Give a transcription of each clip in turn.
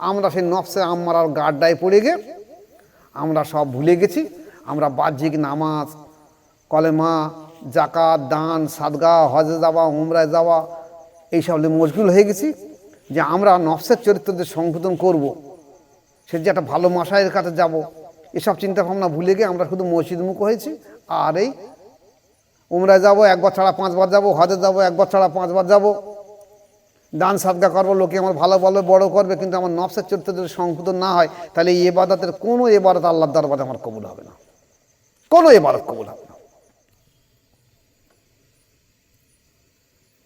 আমরা সেই নফসে আমার গাড্ডায় পড়ে গিয়ে আমরা সব ভুলে গেছি। আমরা বাহ্যিক নামাজ, কলেমা জাকাত দান, সাদগা, হজে যাওয়া, উমরায় যাওয়া, এইসব মশগুল হয়ে গেছি যে আমরা নফসের চরিত্রদের সংশোধন করব। সে যে একটা ভালো মশাইয়ের কাছে যাব, এসব চিন্তা ভাবনা ভুলে গিয়ে আমরা শুধু মসজিদমুখ হয়েছি। আর এই উমরায় যাব, একবার ছাড়া পাঁচবার যাব, হজে যাব, একবার ছাড়া পাঁচবার যাব। দান সাদগা করব, লোকে আমার ভালো বলবে বড় করবে, কিন্তু আমার নফসের চরিত্র যদি সংশোধন না হয়, তাহলে এই এবাদতের কোনো এবাদত আল্লাহর দরবারে আমার কবুল হবে না। কোনো এবাদত কবুল হবে না।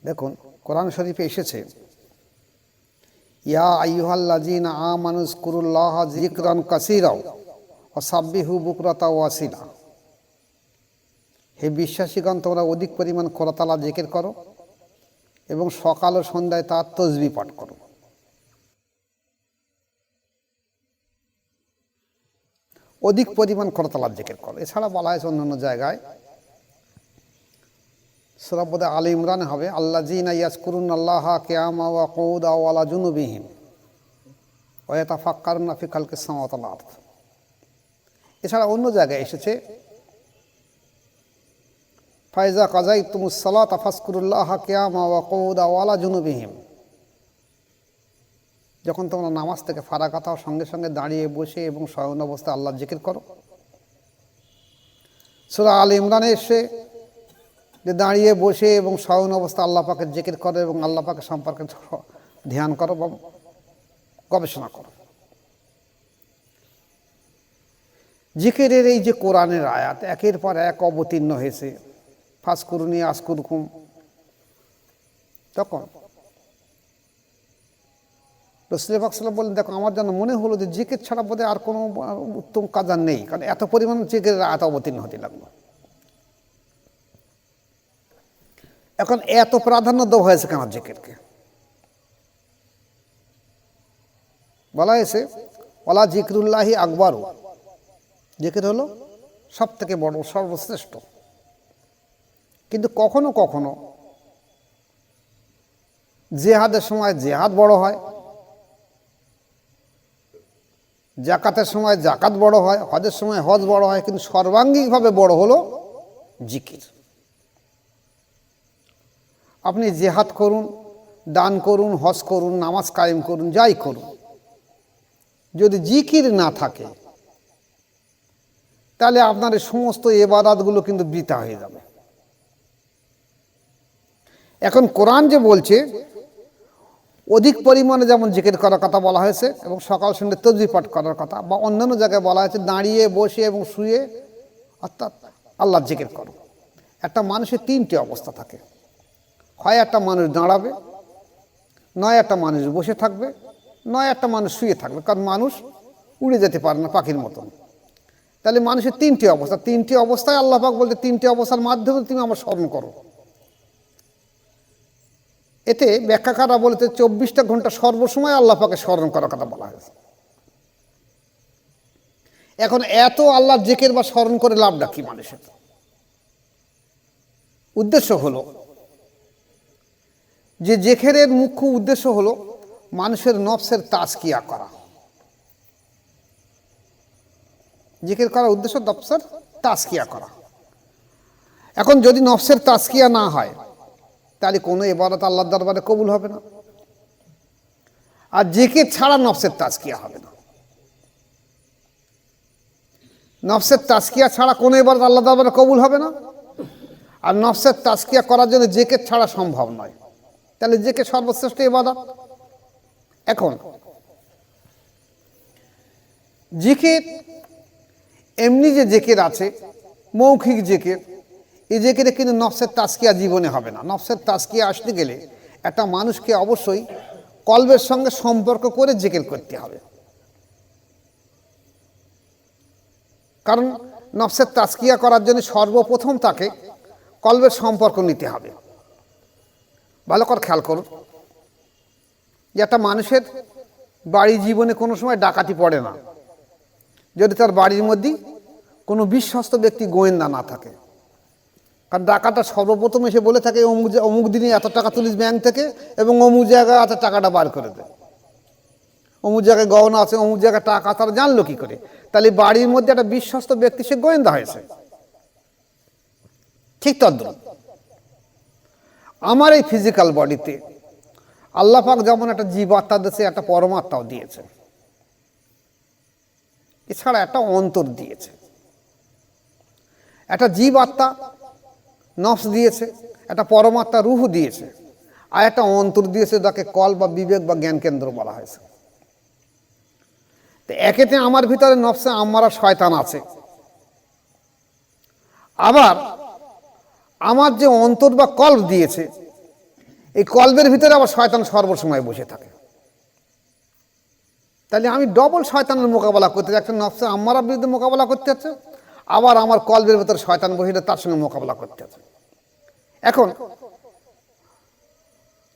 দেখুন, কোরআন শরীফে এসেছে, ইয়া আইহাল্লাজিন আ মানুষ কুরুল্লাহ জিকরান কাসিরাও ও বুকরতা ওয়াসিলা হে বিশ্বাসীগণ, তোমরা অধিক পরিমাণ করতালা জিকির করো। এবং সকাল ও সন্ধ্যায় তার তসবি পাঠ করো অধিক পরিমাণ করতালার জিকির করো। এছাড়া বলা হয়েছে অন্যান্য জায়গায় সুরাবদে আলী ইমরান হবে আল্লাহ জিনা ইয়াসকুরুন আল্লাহ কেয়ামা কৌদা ওয়ালা জুনুবিহীন ওয়াতা ফাক্কারুন আফি খালকে সামাতাল আর্থ এছাড়া অন্য জায়গায় এসেছে ফাইজা কাজাই তুমুসাল্লা তাফাসকুরুল্লাহ কেয়ামা ওয়া কৌদা ওয়ালা জুনুবিহীন যখন তোমরা নামাজ থেকে ফারাকাত হও সঙ্গে সঙ্গে দাঁড়িয়ে বসে এবং শয়ন অবস্থায় আল্লাহ জিকির করো। সুরা আল ইমরানে এসে যে দাঁড়িয়ে বসে এবং শয়ন অবস্থা আল্লাহ পাকে জিকির করো এবং আল্লাহ পাকে সম্পর্কে ধ্যান করো বা গবেষণা করো। জিকিরের এই যে কোরআনের আয়াত, একের পর এক অবতীর্ণ হয়েছে। ফাঁসকুরুনি আসকুরকুম তখন রসুলাম বললেন, দেখো, আমার জন্য মনে হলো যে জিকের ছাড়া বোধহয় আর কোনো উত্তম কাজ আর নেই, কারণ এত পরিমাণ জিকের আয়াত অবতীর্ণ হতে লাগল। এখন এত প্রাধান্য দেওয়া হয়েছে কেন জিকেরকে? বলা হয়েছে ওলা জিকরুল্লাহি আকবরও জিকির হলো সব থেকে বড়, সর্বশ্রেষ্ঠ। কিন্তু কখনো কখনো জেহাদের সময় জেহাদ বড় হয়, জাকাতের সময় জাকাত বড় হয়, হজের সময় হজ বড় হয়, কিন্তু সর্বাঙ্গিকভাবে বড় হলো জিকির। আপনি জেহাদ করুন, দান করুন, হজ করুন, নামাজ কায়েম করুন, যাই করুন। যদি জিকির না থাকে, তাহলে আপনার সমস্ত এবাদাতগুলো কিন্তু বৃথা হয়ে যাবে। এখন কোরআন যে বলছে, অধিক পরিমাণে যেমন জিকির করার কথা বলা হয়েছে এবং সকাল সন্ধ্যে তসবি পাঠ করার কথা বা অন্যান্য জায়গায় বলা হয়েছে, দাঁড়িয়ে, বসে এবং শুয়ে, অর্থাৎ আল্লাহ জিকির করো। একটা মানুষের তিনটি অবস্থা থাকে। হয় একটা মানুষ দাঁড়াবে, নয় একটা মানুষ বসে থাকবে, নয় একটা মানুষ শুয়ে থাকবে, কারণ মানুষ উড়ে যেতে পারে না পাখির মতন। তাহলে মানুষের তিনটি অবস্থা, তিনটি অবস্থায় আল্লাহ পাক বলতে তিনটি অবস্থার মাধ্যমে তুমি আমার স্মরণ করো। এতে ব্যাখ্যাকারা বলতে চব্বিশটা ঘণ্টা সর্বসময় আল্লাহ পাকে স্মরণ করার কথা বলা হয়েছে। এখন এত আল্লাহ জেকের বা স্মরণ করে লাভটা কি মানুষের? উদ্দেশ্য হলো, যে জেখেরের মুখ্য উদ্দেশ্য হলো মানুষের নফসের তাজকিয়া করা। জিকির করার উদ্দেশ্য নফসের তাজকিয়া করা। এখন যদি নফসের তাজকিয়া না হয় তাহলে কোনো এবারত আল্লাহর দরবারে কবুল হবে না। আর জিকির ছাড়া নফসের তাজকিয়া হবে না। নফসের তাজকিয়া ছাড়া কোনো এবারত আল্লাহ দরবারে কবুল হবে না। আর নফসের তাজকিয়া করার জন্য জেকের ছাড়া সম্ভব নয়। তাহলে জেকে সর্বশ্রেষ্ঠ এবাদত এখন, জিকির, এমনি যে জেকের আছে, মৌখিক জেকের এই জেকেরে কিন্তু নফসের তাস্কিয়া জীবনে হবে না। নফসের তাস্কিয়া আসতে গেলে একটা মানুষকে অবশ্যই কলবের সঙ্গে সম্পর্ক করে জেকের করতে হবে। কারণ নফসের তাস্কিয়া করার জন্য সর্বপ্রথম তাকে কলবের সম্পর্ক নিতে হবে। ভালো করে খেয়াল করুন যে একটা মানুষের বাড়ি জীবনে কোনো সময় ডাকাতি পড়ে না। যদি তার বাড়ির মধ্যে কোনো বিশ্বস্ত ব্যক্তি গোয়েন্দা না থাকে কারণ ডাকাটা সর্বপ্রথম এসে বলে থাকে, অমুক অমুক দিনে এত টাকা তুলিস ব্যাংক থেকে এবং অমুক জায়গায় এত টাকাটা বার করে দে। অমুক জায়গায় গহনা আছে, অমুক জায়গায় টাকা তারা জানলো কি করে? তাহলে বাড়ির মধ্যে একটা বিশ্বস্ত ব্যক্তি, সে গোয়েন্দা হয়েছে। ঠিক তদ্রুপ। আমার এই ফিজিক্যাল বডিতে আল্লাহ পাক যেমন একটা জীবাত্মা দিয়েছে, একটা পরমাত্মাও দিয়েছে। এছাড়া একটা অন্তর দিয়েছে। একটা জীব আত্মা নফস দিয়েছে, একটা পরমাত্মা রুহ দিয়েছে, আর একটা অন্তর দিয়েছে যাকে কল বা বিবেক বা জ্ঞান কেন্দ্র বলা হয়েছে। তো একেতে আমার ভিতরে নফসে আমারা শয়তান আছে। আবার আমার যে অন্তর বা কল্প দিয়েছে, এই কল্পের ভিতরে আবার শয়তান সর্বসময় বসে থাকে। তাহলে আমি ডবল শয়তানের মোকাবেলা করতে যাচ্ছি নফসে আমারা বিরুদ্ধে মোকাবেলা করতে যাচ্ছে আবার আমার কল্পের ভিতরে শয়তান বসে তার সঙ্গে মোকাবেলা করতে হবে। এখন,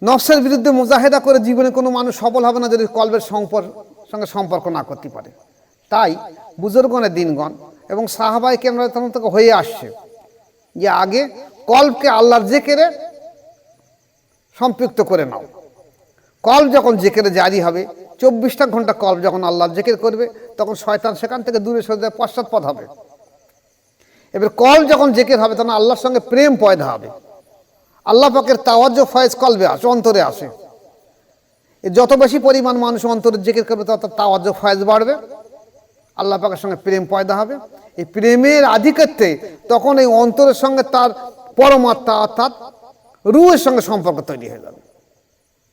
নফসের বিরুদ্ধে মুজাহেদা করে জীবনে কোনো মানুষ সফল হবে না যদি কল্পের সম্পর্ক সঙ্গে সম্পর্ক না করতে পারে। তাই বুজুর্গণের দিনগণ এবং সাহাবাই কেন্দ্র তখন থেকে হয়ে আসছে যে আগে কল্পকে আল্লাহর জেকেরে সম্পৃক্ত করে নাও। কল্প যখন জেকেরে জারি হবে, চব্বিশটা ঘণ্টা কল্প যখন আল্লাহর জেকের করবে, তখন শয়তান সেখান থেকে দূরে সরে পশ্চাৎপদ হবে। এবার কল যখন জেকের হবে, তখন আল্লাহর সঙ্গে প্রেম পয়দা হবে। আল্লাহ পাকের তাওয়াজ্য ফয়েজ কলবে আসে, অন্তরে আসে। যত বেশি পরিমাণ মানুষ অন্তরে জেকের করবে, তত তাওয়াজ্য ফয়েজ বাড়বে। আল্লাহ পাকের সঙ্গে প্রেম পয়দা হবে। এই প্রেমের আধিক্যে তখন এই অন্তরের সঙ্গে তার পরমাত্মা অর্থাৎ রুয়ের সঙ্গে সম্পর্ক তৈরি হয়ে যাবে।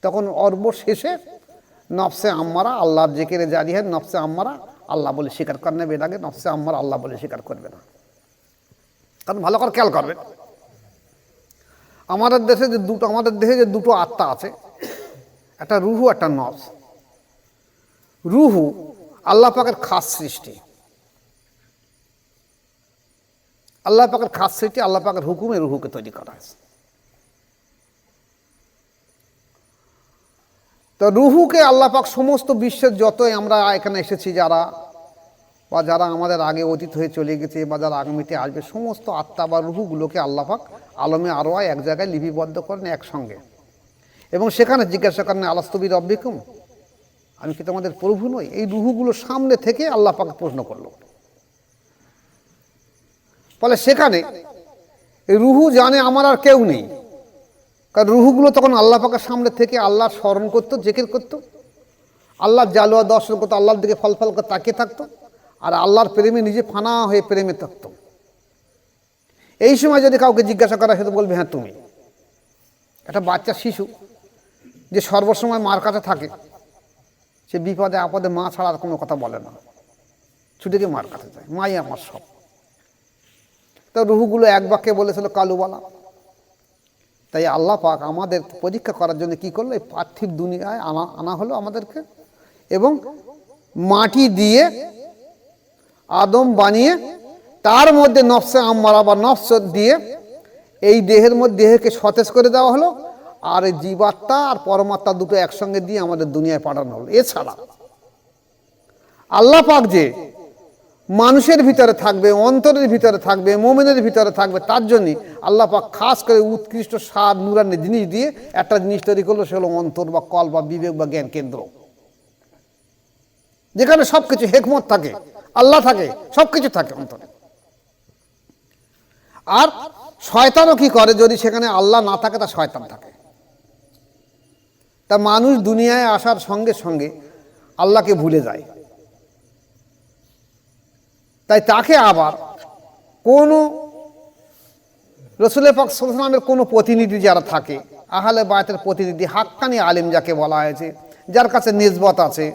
তখন অর্ব শেষে নফসে আম্মারা আল্লাহর জেকেরে জারি হয় নফসে আম্মারা আল্লাহ বলে স্বীকার করে নেবে। এর আগে নফসে আম্মারা আল্লাহ বলে স্বীকার করবে না। কারণ ভালো করে খেয়াল করবেন আমাদের দেশে যে দুটো, আমাদের দেশে যে দুটো আত্মা আছে, একটা রুহু, একটা নফস। রুহু আল্লাহ পাকের খাস সৃষ্টি। আল্লাহ পাকের খাস সৃষ্টি, আল্লাহ পাকের হুকুমে রুহুকে তৈরি করা হয়েছে। তো রুহুকে আল্লাহ পাক সমস্ত বিশ্বের যতই আমরা এখানে এসেছি যারা বা যারা আমাদের আগে অতীত হয়ে চলে গেছে বা যারা আগামীতে আসবে, সমস্ত আত্মা বা রুহুগুলোকে আল্লাহ পাক আলমে আরও এক জায়গায় লিপিবদ্ধ করেন একসঙ্গে। এবং সেখানে জিজ্ঞাসা করেন আলাস্তবী রব্বিকুম আমি কি তোমাদের প্রভু নই? এই রুহুগুলো সামনে থেকে আল্লাহ পাক প্রশ্ন করল। ফলে সেখানে রুহু জানে আমার আর কেউ নেই। কারণ রুহুগুলো তখন আল্লাহ পাকের সামনে থেকে আল্লাহ স্মরণ করতো, জেকের করতো। আল্লাহ জালুয়া দর্শন করতো, আল্লাহর দিকে ফল ফল করে তাকিয়ে থাকতো। আর আল্লাহর প্রেমে নিজে ফানা হয়ে প্রেমে থাকতো এই সময় যদি কাউকে জিজ্ঞাসা করা সেটা বলবে হ্যাঁ তুমি। একটা বাচ্চা শিশু, যে সর্বসময় মার কাছে থাকে, সে বিপদে আপদে মা ছাড়া আর কোনো কথা বলে না। ছুটে গিয়ে মার কাছে যায়, মাই আমার সব। তো রুহুগুলো এক বাক্যে বলেছিল, কালুবালা। তাই আল্লাহ পাক আমাদের পরীক্ষা করার জন্য কি করল? এই পার্থিব দুনিয়ায় আনা আনা হলো আমাদেরকে এবং মাটি দিয়ে আদম বানিয়ে তার মধ্যে নফসে আম্মারা বা নফস দিয়ে এই দেহের মধ্যে দেহকে সতেজ করে দেওয়া হলো, আর এই জীবাত্মা আর পরমাত্মা দুটো একসঙ্গে দিয়ে আমাদের দুনিয়ায় পাঠানো হলো। এছাড়া আল্লাহ পাক যে মানুষের ভিতরে থাকবে, অন্তরের ভিতরে থাকবে, মোমেনের ভিতরে থাকবে, তার জন্য আল্লাহ পাক খাস করে উৎকৃষ্ট স্বাদ নুরানের জিনিস দিয়ে একটা জিনিস তৈরি করল সে হলো অন্তর বা কল বা বিবেক বা জ্ঞান কেন্দ্র। যেখানে সব কিছু হেকমত থাকে, আল্লাহ থাকে সব কিছু থাকে অন্তরে। আর শয়তানও কি করে যদি সেখানে আল্লাহ না থাকে, তা শয়তান থাকে। তা মানুষ দুনিয়ায় আসার সঙ্গে সঙ্গে আল্লাহকে ভুলে যায়। তাই তাকে আবার কোনো রসুলের পাক সালামের কোনো প্রতিনিধি যারা থাকে, আহলে বায়তের প্রতিনিধি, হাক্কানি আলিম যাকে বলা হয়েছে, যার কাছে নিজবত আছে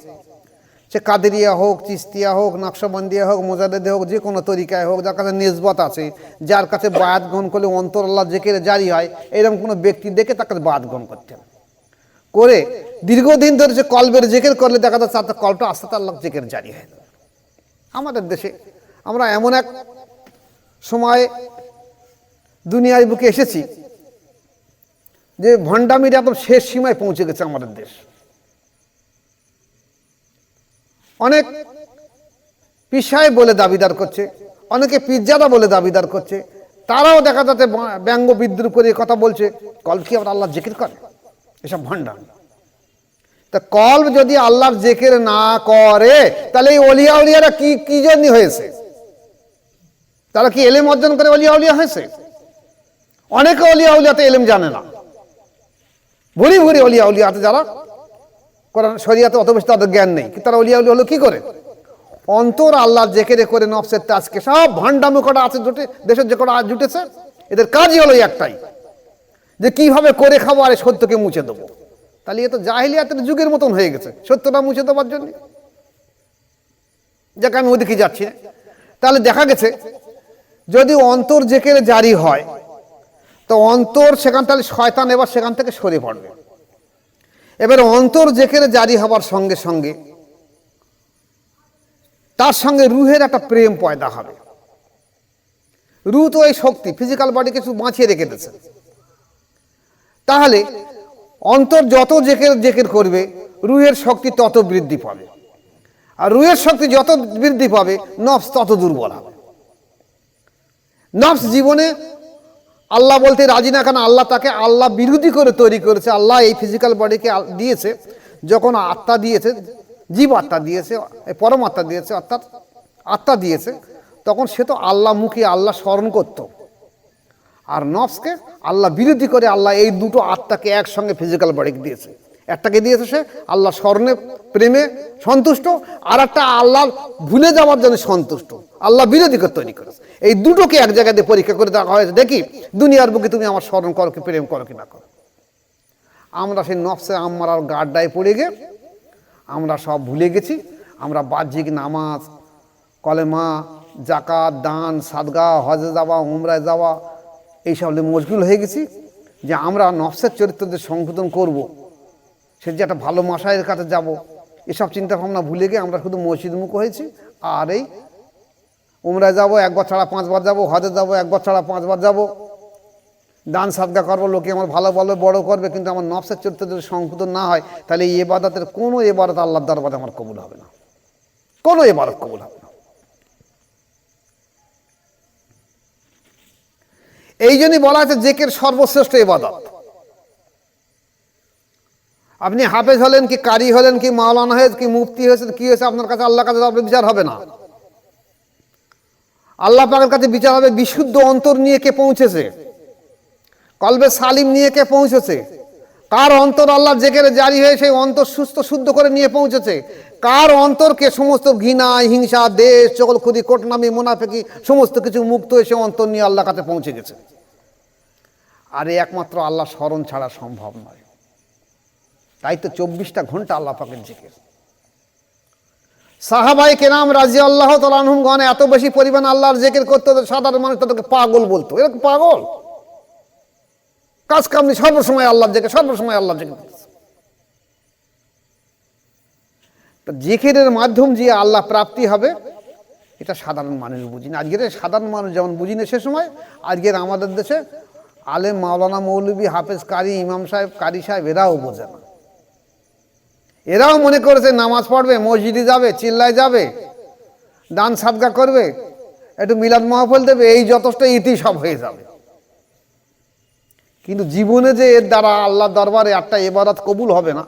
সে কাদেরিয়া হোক, চিস্তিয়া হোক, নকশবন্দিয়া হোক মোজাদেদে হোক, যে কোনো তরিকায় হোক, যার কাছে নিজবত আছে, যার কাছে বায়াত গ্রহণ করলে অন্তর আল্লাহ জেকের জারি হয়, এরকম কোনো ব্যক্তি দেখে তার কাছে বায়াত গ্রহণ করতেন করে দীর্ঘদিন ধরে সে কলবের জেকের করলে দেখা যাচ্ছে তার কলটা আস্তে আল্লাহ জেকের জারি হয় আমাদের দেশে আমরা এমন এক সময় দুনিয়ার বুকে এসেছি যে ভণ্ডামির একদম শেষ সীমায় পৌঁছে গেছে আমাদের দেশ। অনেক পিসায় বলে দাবিদার করছে, অনেকে পিজ্জারা বলে দাবিদার করছে, তারাও দেখা যাচ্ছে ব্যঙ্গ বিদ্রুপ করে কথা বলছে, কল কি আবার আল্লাহ জিকির করে? এসব ভণ্ডামি তা কল্ব যদি আল্লাহর জেকের না করে, তাহলে এই অলিয়া উলিয়ারা কি কি জন্য হয়েছে? তারা কি এলেম অর্জন করে অলিয়া উলিয়া হয়েছে? অনেকে অলিয়া উলিয়াতে এলেম জানে না। ভুরি ভুরি অলিয়া উলিয়াতে যারা কোরআন, শরিয়াতে অত বেশি তাদের জ্ঞান নেই। তারা অলিয়া উলিয়া হলো কি করে? অন্তর আল্লাহর জেকেরে করে নফসের তাজকে সব ভান্ডামো কটা আছে জুটে, দেশের যে কটা জুটেছে, এদের কাজই হলো একটাই, যে কীভাবে করে খাব আর সত্যকে মুছে দেবো। তাহলে এ তো জাহিলিয়াতের যুগের মতন হয়ে গেছে, সত্যটা মুছে দেওয়ার জন্য। যাকে, আমি ওদিকে যাচ্ছি। তাহলে দেখা গেছে, যদি অন্তর জেকেরে জারি হয়, তো অন্তর সেখান, তাহলে শয়তান এবার সেখান থেকে সরে পড়বে। এবার অন্তর জেকেরে জারি হবার সঙ্গে সঙ্গে তার সঙ্গে রুহের একটা প্রেম পয়দা হবে। রু তো এই শক্তি ফিজিক্যাল বডি কিছু বাঁচিয়ে রেখে দিয়েছে। তাহলে অন্তর যত জেকের জেকের করবে, রুহের শক্তি তত বৃদ্ধি পাবে। আর রুহের শক্তি যত বৃদ্ধি পাবে, নফস তত দুর্বল হবে। নফস জীবনে আল্লাহ বলতে রাজি না কেন আল্লাহ তাকে, আল্লাহ বিরোধী করে তৈরি করেছে। আল্লাহ এই ফিজিক্যাল বডিকে দিয়েছে, যখন আত্মা দিয়েছে, জীব আত্মা দিয়েছে পরম আত্মা দিয়েছে, অর্থাৎ আত্মা দিয়েছে, তখন সে তো আল্লাহ মুখী আল্লাহ স্মরণ করতো। আর নফসকে আল্লাহ বিরোধী করে আল্লাহ এই দুটো আত্মাকে একসঙ্গে ফিজিক্যাল বডিকে দিয়েছে। একটাকে দিয়েছে সে আল্লাহ স্মরণে, প্রেমে সন্তুষ্ট আর একটা আল্লাহ ভুলে যাওয়ার জন্য সন্তুষ্ট। আল্লাহ বিরোধীকে তৈরি করেছে। এই দুটোকে এক জায়গায় দিয়ে পরীক্ষা করে দেখা হয়েছে। দেখি, দুনিয়ার বুকে তুমি আমার স্মরণ করো কি, প্রেম করো কি না করো। আমরা সেই নফসে আমার আর গাড্ডায় পড়ে গিয়ে আমরা সব ভুলে গেছি। আমরা বাহ্যিক নামাজ, কলেমা জাকাত দান, সাদগা, হজে যাওয়া, উমরায় যাওয়া, এইসব নিয়ে মশগুল হয়ে গেছি যে আমরা নফসের চরিত্রদের সংশোধন করব। সে যে একটা ভালো মশাইয়ের কাছে যাব, এসব চিন্তা ভাবনা ভুলে গিয়ে আমরা শুধু মসজিদমুখ হয়েছি। আর এই উমরায় যাব একবার ছাড়া পাঁচবার যাব, হজে যাব একবার ছাড়া পাঁচবার যাব। দান সাদগা করব, লোকে আমার ভালো ভালো বড় করবে, কিন্তু আমার নফসের চরিত্র যদি সংশোধন না হয়, তাহলে এই এবাদতের কোনো এবাদত আল্লাহর দরবারে আমার কবুল হবে না। কোনো এবাদত কবুল হবে না। এই জন্যই বলা আছে, জেকের সর্বশ্রেষ্ঠ এবাদত। আপনি হাফেজ হলেন কি কারি হলেন কি মাওলানা হয়েছে কি মুফতি হয়েছে কি হয়েছে আপনার কাছে আল্লাহ কাছে বিচার হবে না। আল্লাহ পাকের কাছে বিচার হবে, বিশুদ্ধ অন্তর নিয়ে কে পৌঁছেছে? কলবে সালিম নিয়ে কে পৌঁছেছে? কার অন্তর আল্লাহ জেকেরে জারি হয়ে সেই অন্তর সুস্থ শুদ্ধ করে নিয়ে পৌঁছেছে? কার অন্তরকে সমস্ত ঘৃণা, হিংসা, দেশ চকলখুদি কোটনামি, মুনাফেকি, সমস্ত কিছু মুক্ত হয়ে সে অন্তর নিয়ে আল্লাহ কাছে পৌঁছে গেছে। আর এই একমাত্র আল্লাহ স্মরণ ছাড়া সম্ভব নয়। তাই তো চব্বিশটা ঘণ্টা আল্লাহ পাকের জেকের। সাহাবাই কেনাম রাজি আল্লাহ তালানহুম গণ এত বেশি পরিমাণ আল্লাহর জেকের করতে সাধারণ মানুষ তাদেরকে পাগল বলতো। এরকম পাগল। কাজ কামনি সর্বসময় আল্লাহ জেকে সর্বসময় আল্লাহ জেকে জেকেরের মাধ্যম যে আল্লাহ প্রাপ্তি হবে, এটা সাধারণ মানুষ বুঝি না আজকের সাধারণ মানুষ যেমন বুঝি না সে সময়, আজকের আমাদের দেশে আলেম মাওলানা মৌলবী হাফেজ কারি, ইমাম সাহেব, কারি সাহেব, এরাও বোঝে না। এরাও মনে করেছে নামাজ পড়বে, মসজিদে যাবে, চিল্লায় যাবে, দান সাদগা করবে, একটু মিলাদ মহাফল দেবে, এই যথেষ্ট ইতি সব হয়ে যাবে। কিন্তু জীবনে যে এর দ্বারা আল্লাহ দরবারে একটা এবারত কবুল হবে না,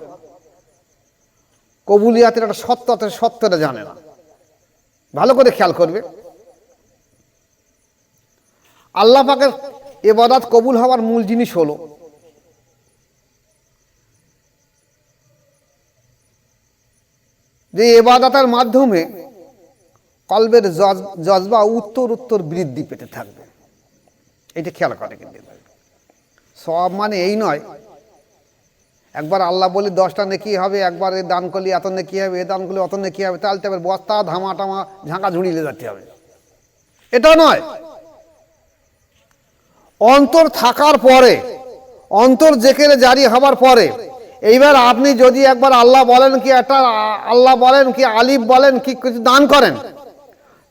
কবুলিয়াতের একটা সত্যতে সত্যটা জানে না। ভালো করে খেয়াল করবে। আল্লাহ পাকের এবাদাত কবুল হওয়ার মূল জিনিস হলো যে এবাদাতার মাধ্যমে কলবের জজ- জজবা উত্তর উত্তর বৃদ্ধি পেতে থাকবে। এটা খেয়াল করে কিন্তু সব মানে এই নয়। একবার আল্লাহ বলি দশটা নেকি হবে, একবার এ দান করলে এত নেকি হবে, এ দান করলে অত নেকি হবে, তাহলে তো বস্তা, ধামা টামা, ঝাঁকা ঝুড়িলে যেতে হবে। এটা নয়। অন্তর থাকার পরে, অন্তর জেকেরে জারি হবার পরে এইবার আপনি যদি একবার আল্লাহ বলেন কি একটা, আল্লাহ বলেন কি, আলিফ বলেন কি, কিছু দান করেন,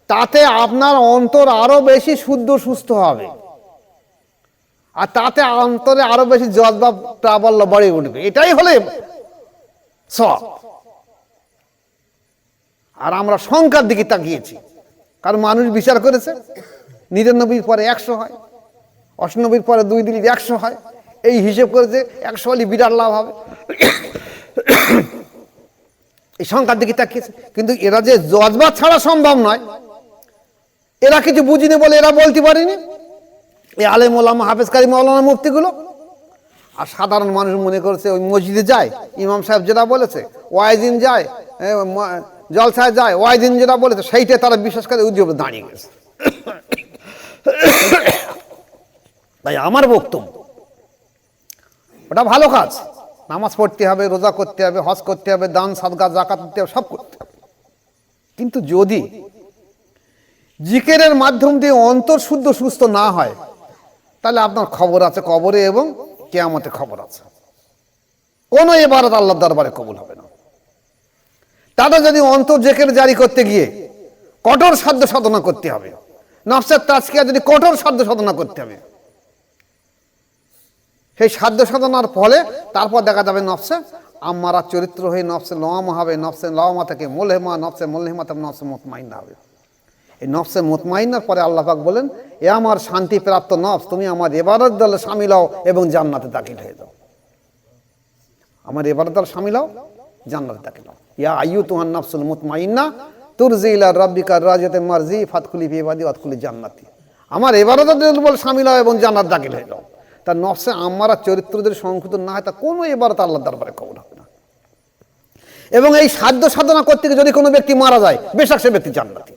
তাতে আপনার অন্তর আরও বেশি শুদ্ধ, সুস্থ হবে। আর তাতে অন্তরে আরও বেশি জজবা, প্রাবল্য বাড়ে উঠবে। এটাই হলে সব। আর আমরা সংখ্যার দিকে তাকিয়েছি। কারণ মানুষ বিচার করেছে নিরানব্বই পরে একশো হয় অষ্টানব্বইর পরে দুই দিলে একশো হয়। এই হিসেব করেছে একশো হলে বিরাট লাভ হবে। এই সংখ্যার দিকে তাকিয়েছে কিন্তু এরা যে জজবা ছাড়া সম্ভব নয়, এরা কিছু বুঝিনি বলে এরা বলতে পারেনি। এই আলেম ওলামা হাফেজকারী মৌলানা মুফতিগুলো। আর সাধারণ মানুষ মনে করছে ওই মসজিদে যায়, ইমাম সাহেব যেটা বলেছে ওয়াইদিন যায় জলসায় যায় ওয়াইদিন যেটা বলেছে সেইটাই তারা বিশ্বাস করে উদ্যোগে দাঁড়িয়ে গেছে। তাই আমার বক্তব্য ওটা ভালো কাজ। নামাজ পড়তে হবে, রোজা করতে হবে, হজ করতে হবে, দান সাদগা জাকাত দিতে হবে, সব করতে হবে। কিন্তু যদি জিকেরের মাধ্যম দিয়ে অন্তর শুদ্ধ, সুস্থ না হয়, তাহলে আপনার খবর আছে কবরে এবং কেয়ামতে খবর আছে। কোনো এবারত আল্লাহ দরবারে কবুল হবে না। তারা যদি অন্তর জেকের জারি করতে গিয়ে কঠোর সাধ্য সাধনা করতে হবে, নফসের তাজকিয়া যদি কঠোর সাধ্য সাধনা করতে হবে সেই সাধ্য সাধনার ফলে তারপর দেখা যাবে নফসে আমারা চরিত্র হয়ে নফসে লওয়ামা হবে, নফসে লওয়ামা থেকে মোলহেমা, নফসে মোলহেমা থেকে নফসে মতমাইন্না হবে। এই নফসে মতমাইন্নার পরে আল্লাহ পাক বলেন, এ আমার শান্তি প্রাপ্ত নফস, তুমি আমার এবারত দলে সামিল হও এবং জান্নাতে দাখিল হয়ে যাও। আমার এবারত দল সামিল হও, জান্নাতে দাখিল হও। ইয়া আয়ু তুহান নফসুল মুতমাইন্না, তুরজি ইলা রাব্বিকা রাজাতে মারজি ফাতকুলি বিবাদি অতকুলি জান্নাতি। আমার এবারত দল সামিল হও এবং জান্নাত দাখিল হয়ে যাও। তার নফসে আমারা চরিত্রদের সংকুতন না হয়, তা কোনো এবারত আল্লাহ দরবারে কবুল হবে না। এবং এই সাধ্য সাধনা করতে গিয়ে যদি কোনো ব্যক্তি মারা যায়, বেশাক সে ব্যক্তি জান্নাতি।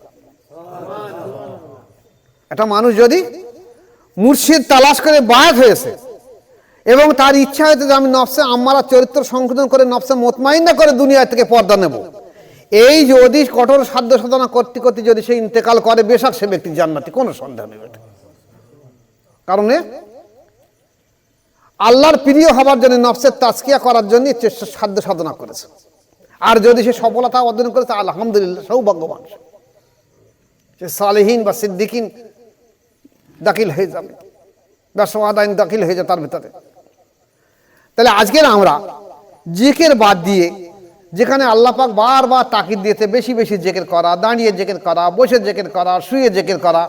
একটা মানুষ যদি মুর্শিদ তালাশ করে বায়াত হয়েছে, এবং তার ইচ্ছা হয়েছে যে আমি নফসে আমারা চরিত্র সংশোধন করে, নফসে মোতমাইন্না করে দুনিয়া থেকে পর্দা নেব। এই যদি কঠোর সাধ্য সাধনা করতে করতে যদি সে ইন্তেকাল করে, বেশাক সে ব্যক্তি জান্নাতি, কোনো সন্দেহ নেই। কারণে আল্লাহর প্রিয় হবার জন্য নফসের তাস্কিয়া করার জন্য চেষ্টা সাধ্য সাধনা করেছে। আর যদি সে সফলতা অর্জন করেছে, আলহামদুলিল্লাহ সৌভাগ্যবান। সে। সালেহীন বা সিদ্দিকিন দাখিল হয়ে যাবে। বা সোয়াদাইন দাখিল হয়ে যাবে তার ভিতরে। তাহলে আজকের আমরা জেকের বাদ দিয়ে, যেখানে আল্লাহ পাক বারবার তাকিদ দিয়েছে, বেশি বেশি জেকের করা, দাঁড়িয়ে জেকের করা, বসে জেকের করা, শুয়ে জেকের করা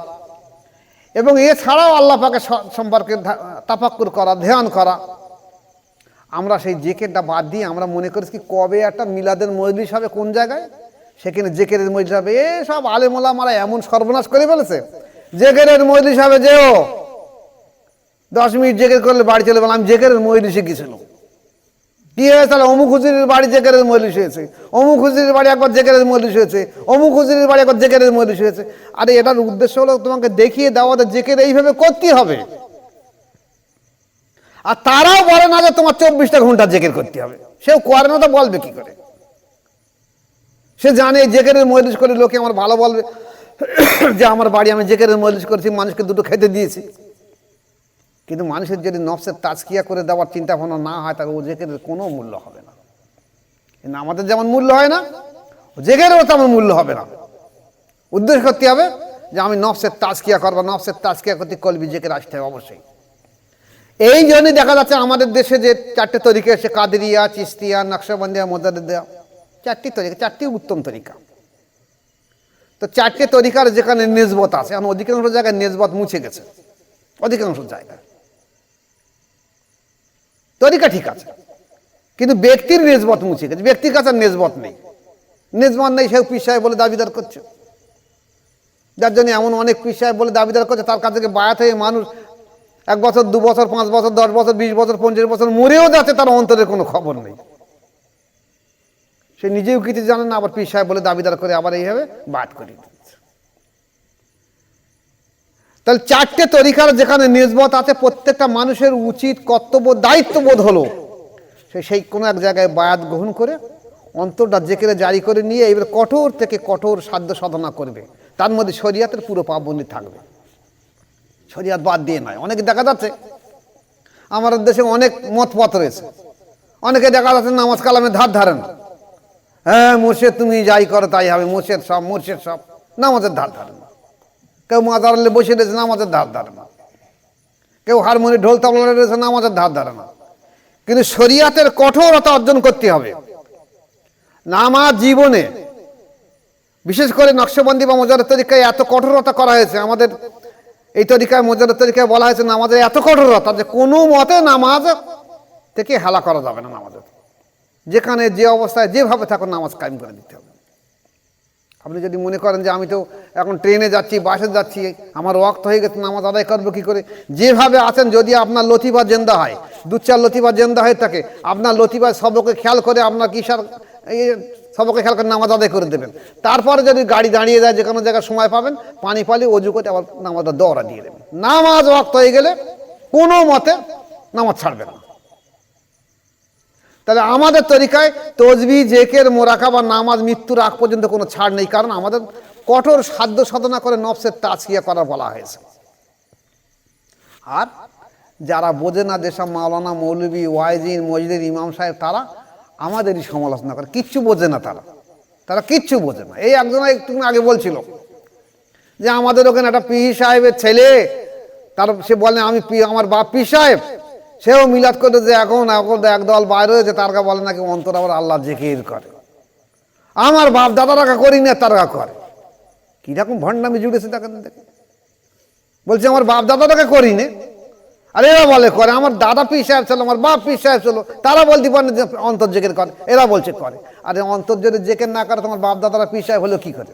এবং এছাড়াও আল্লাহ পাকের স- সম্পর্কে তাফাক্কুর করা, ধ্যান করা। আমরা সেই জেকেরটা বাদ দিয়ে আমরা মনে করি কি কবে একটা মিলাদের মজলিস হবে, কোন জায়গায়? সেখানে জেকেরের মজলিস হবে। এ সব আলেমোলা মারা এমন সর্বনাশ করে ফেলেছে। জেকেরের মজলিস হবে যেও দশ মিনিট জেকের করলে বাড়ি চলে গেলাম জেকেরের মজলিসে গেছিলাম কি হয়েছে তাহলে? অমুক হুজুরের বাড়ি জেকেরের মজলিস হয়েছে অমুক হুজুরের বাড়ি একবার জেকেরের মজলিস হয়েছে অমুক হুজুরের বাড়ি একবার জেকেরের মজলিস হয়েছে আরে এটার উদ্দেশ্য হলো তোমাকে দেখিয়ে দেওয়া যে জেকের এইভাবে করতে হবে। আর তারাও বলে না যে তোমার চব্বিশটা ঘণ্টা জেকের করতে হবে। সেও করে না তো বলবে কি করে? সে জানে জেকেরের মজলিস করে লোকে আমার ভালো বলবে। যে আমার বাড়ি আমি জেকেরের মজলিস করেছি, মানুষকে দুটো খেতে দিয়েছি। কিন্তু মানুষের যদি নফসের তাজকিয়া করে দেওয়ার চিন্তা ভাবনা না হয়, তাহলে ও জেকেরের কোনো মূল্য হবে না। কিন্তু আমাদের যেমন মূল্য হয় না জেকেরেরও তেমন মূল্য হবে না। উদ্দেশ্য করতে হবে যে আমি নফসের তাজকিয়া করব, নফসের তাজকিয়া করতে কলবি জেকের আসতে হবে অবশ্যই। এই জন্যই দেখা যাচ্ছে আমাদের দেশে যে চারটে তরিকা এসে কাদেরিয়া, চিস্তিয়া, নকশবন্দিয়া মোদারিয়া চারটি তরিকা, চারটি উত্তম তরিকা। তো চারটে তরিকার যেখানে নেজবত আছে, এখন অধিকাংশ জায়গায় নেজবত মুছে গেছে। অধিকাংশ জায়গায়। তরিকা ঠিক আছে। কিন্তু ব্যক্তির নেজবত মুছে গেছে। ব্যক্তির কাছে নেজবত নেই। নেজবত নেই, সেও পীর বলে দাবিদার করছে। যার জন্য এমন অনেক পীর বলে দাবিদার করছে, তার কাছ থেকে বায়াত হয়ে মানুষ এক বছর, দু বছর, পাঁচ বছর, দশ বছর, বিশ বছর, পঞ্চাশ বছর মরেও যাচ্ছে, তার অন্তরের কোনো খবর নেই। সে নিজেও কিছু জানে না, আবার পীর বলে দাবিদার করে আবার এইভাবে বাদ করে তাহলে চারটে তরিকার যেখানে নিজবত আছে, প্রত্যেকটা মানুষের উচিত কর্তব্য, দায়িত্ববোধ হলো। সে সেই কোনো এক জায়গায় বায়াত গ্রহণ করে, অন্তরটা জেকেরে জারি করে নিয়ে এবার কঠোর থেকে কঠোর সাধ্য সাধনা করবে। তার মধ্যে শরিয়াতের পুরো পাবন্দি থাকবে। শরিয়াত বাদ দিয়ে নয়। অনেকে দেখা যাচ্ছে, আমাদের দেশে অনেক মত পথ রয়েছে। অনেকে দেখা যাচ্ছে নামাজ কালামের ধার ধারে না। হ্যাঁ মুর্শেদ তুমি যাই করো তাই হবে, মুর্শেদ সব মুর্শেদ সব, নামাজের ধার ধারে না। কেউ মাদারলে বসে রয়েছে নামাজের ধার ধারে না। কেউ হারমোনি ঢোল তবলা রয়েছে নামাজের ধার ধারে না। কিন্তু শরিয়াতের কঠোরতা অর্জন করতে হবে। নামাজ জীবনে, বিশেষ করে নকশবন্দি বা মজারের তরিকায় এত কঠোরতা করা হয়েছে, আমাদের এই তরিকায় মজারের তরিকায় বলা হয়েছে নামাজের এত কঠোরতা যে কোনো মতে নামাজ থেকে হেলা করা যাবে না নামাজের। যেখানে যে অবস্থায় যেভাবে থাকুন নামাজ কায়েম করে দিতে হবে। আপনি যদি মনে করেন যে আমি তো এখন ট্রেনে যাচ্ছি, বাসে যাচ্ছি, আমার ওয়াক্ত হয়ে গেছে, নামাজ আদায় করব কী করে? যেভাবে আছেন, যদি আপনার লতিফা জেন্দা হয়, দু চার লতিফা জেন্দা হয়ে থাকে, আপনার লতিফা সবকে খেয়াল করে আপনার কিসার সবকে খেয়াল করে নামাজ আদায় করে দেবেন। তারপরে যদি গাড়ি দাঁড়িয়ে যায় যে কোনো জায়গায় সময় পাবেন, পানি পালি অজু করে আবার নামাজটা দৌড়া দিয়ে দেবেন। নামাজ ওয়াক্ত হয়ে গেলে কোনো মতে নামাজ ছাড়বেন না। তাহলে আমাদের তরিকায় তজবি জেকের মোরাকা বা নামাজ, মৃত্যুর আগ পর্যন্ত কোনো ছাড় নেই। কারণ আমাদের কঠোর সাধ্য সাধনা করে নফসের তাজকিয়া করা বলা হয়েছে। আর যারা বোঝে না যেসব মাওলানা, মৌলবী, ওয়াইজিন মজলির ইমাম সাহেব, তারা আমাদেরই সমালোচনা করে। কিচ্ছু বোঝে না তারা। তারা কিচ্ছু বোঝে না। এই একজন একটু আগে বলছিল যে আমাদের ওখানে একটা পি সাহেবের ছেলে, তার সে বলে, আমি পি আমার বাপ পি সাহেব। সেও মিলাদ করে যে এখন এখন একদল বাইরে হয়েছে, তারকা বলে নাকি অন্তর আবার আল্লাহ জেকির করে। আমার বাপ দাদারা করি না তারা করে। কীরকম ভণ্ডামি জুড়েছে দেখেন দেখে বলছে, আমার বাপ দাদাটাকে করি নে। আর এরা বলে, করে, আমার দাদা পি সাহেব ছিল, আমার বাপ পি সাহেব ছিল, তারা বলতে পারে যে অন্তর জেকের করে। এরা বলছে, করে। আরে যদি জেকের না করে, তোমার বাপ দাদারা পি সাহেব হলো কি করে?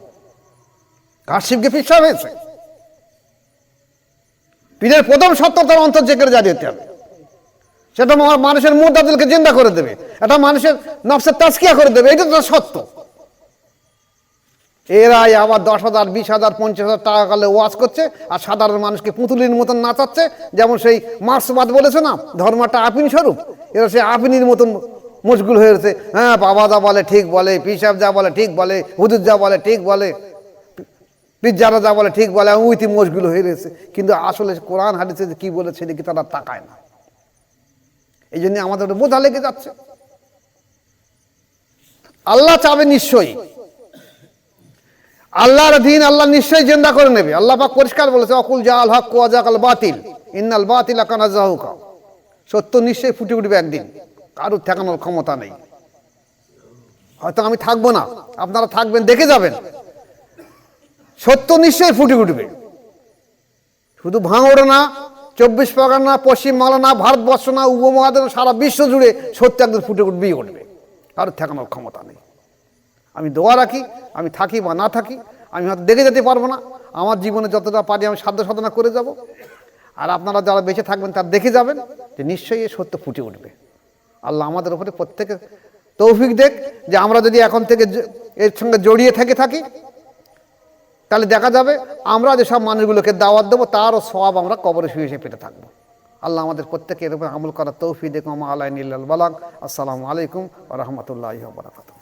কাশিমকে পি সাহেব হয়েছে? পীরের প্রথম সত্য তার অন্তর জেকের জারি হতে হবে। সেটা মানুষের মুদাদিলকে জিন্দা করে দেবে। এটা মানুষের নফসের তাস্কিয়া করে দেবে। এটা তো সত্য। এরাই আবার দশ হাজার, বিশ হাজার, পঞ্চাশ হাজার টাকা কালে ওয়াজ করছে আর সাধারণ মানুষকে পুতুলির মতন নাচাচ্ছে। যেমন সেই মার্ক্সবাদ বলেছে না, ধর্মটা আপিন স্বরূপ। এরা সেই আপিনির মতন মশগুল হয়েছে হ্যাঁ বাবা যা বলে ঠিক বলে, পিসাব যা বলে ঠিক বলে হুদুর যা বলে ঠিক বলে, পিজ্জারা যা বলে ঠিক বলে উইতি মশগুল হয়ে রয়েছে। কিন্তু আসলে কোরআন হাদিসে কী বলেছে সেদিকে তারা তাকায় না। এই জন্য আমাদের বোঝা লেগে যাচ্ছে। আল্লাহ চাবে নিশ্চয়ই। আল্লাহর দিন আল্লাহ নিশ্চয়ই জেন্দা করে নেবে। আল্লাহ পাক পরিষ্কার বলেছে, অকুল জাল হক কোয়াজাকাল বাতিল, ইন্নাল বাতিল আকানা জাহুকা সত্য নিশ্চয়ই ফুটে উঠবে একদিন। কারুর ঠেকানোর ক্ষমতা নেই। হয়তো আমি থাকব না। আপনারা থাকবেন, দেখে যাবেন। সত্য নিশ্চয়ই ফুটে উঠবে। শুধু ভাঙড় না চব্বিশ পরগনা পশ্চিম বাংলা না, ভারতবর্ষ না উপমহাদেশ সারা বিশ্ব জুড়ে সত্য একদিন ফুটে উঠবেই উঠবে কারোর ঠেকানোর ক্ষমতা নেই। আমি দোয়া রাখি, আমি থাকি বা না থাকি, আমি হয়তো দেখে যেতে পারব না। আমার জীবনে যতটা পারি আমি সাধ্য সাধনা করে যাব। আর আপনারা যারা বেঁচে থাকবেন, তার দেখে যাবেন যে নিশ্চয়ই এই সত্য ফুটে উঠবে। আল্লাহ আমাদের উপরে প্রত্যেকে তৌফিক দেখ যে আমরা যদি এখন থেকে এর সঙ্গে জড়িয়ে থেকে থাকি তাহলে দেখা যাবে আমরা যেসব মানুষগুলোকে দাওয়াত দেবো, তারও সব আমরা কবরে শুয়ে শুয়ে পেতে থাকব। আল্লাহ আমাদের প্রত্যেকে এরকম আমল করার তৌফি দেখুন আলাই নীল বালাক আসসালামু আলাইকুম রহমতুল্লাহ বারাকাতুহ।